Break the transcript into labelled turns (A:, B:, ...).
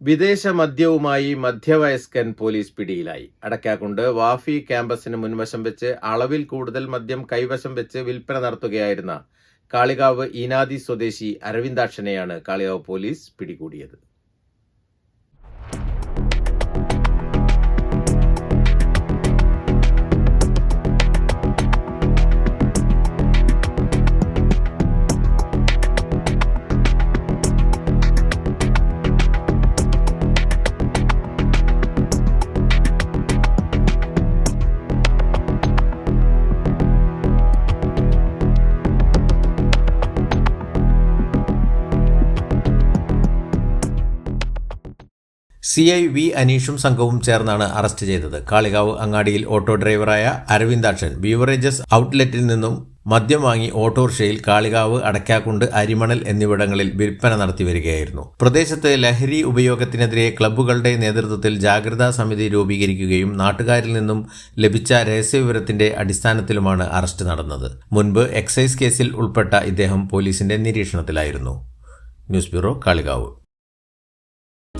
A: വിദേശ മദ്യവുമായി മധ്യവയസ്കൻ പോലീസ് പിടിയിലായി. അടക്കാക്കുണ്ട് വാഫി ക്യാമ്പസിന് മുൻവശം വെച്ച് അളവിൽ കൂടുതൽ മദ്യം കൈവശം വെച്ച് വിൽപ്പന നടത്തുകയായിരുന്ന കാളികാവ് ഈനാദി സ്വദേശി അരവിന്ദാക്ഷനെയാണ് കാളികാവ് പോലീസ് പിടികൂടിയത്. സി ഐ വി അനീഷും സംഘവും ചേർന്നാണ് അറസ്റ്റ് ചെയ്തത്. കാളികാവ് അങ്ങാടിയിൽ ഓട്ടോ ഡ്രൈവറായ അരവിന്ദാക്ഷൻ ബീവറേജസ് ഔട്ട്ലെറ്റിൽ നിന്നും മദ്യം വാങ്ങി ഓട്ടോറിക്ഷയിൽ കാളികാവ് അടക്കാക്കുണ്ട് അരിമണൽ എന്നിവിടങ്ങളിൽ വിൽപ്പന നടത്തി വരികയായിരുന്നു. പ്രദേശത്ത് ലഹരി ഉപയോഗത്തിനെതിരെ ക്ലബ്ബുകളുടെ നേതൃത്വത്തിൽ ജാഗ്രതാ സമിതി രൂപീകരിക്കുകയും നാട്ടുകാരിൽ നിന്നും ലഭിച്ച രഹസ്യവിവരത്തിന്റെ അടിസ്ഥാനത്തിലുമാണ് അറസ്റ്റ് നടന്നത്. മുൻപ് എക്സൈസ് കേസിൽ ഉൾപ്പെട്ട ഇദ്ദേഹം പോലീസിന്റെ നിരീക്ഷണത്തിലായിരുന്നു. News bureau Kalikavu.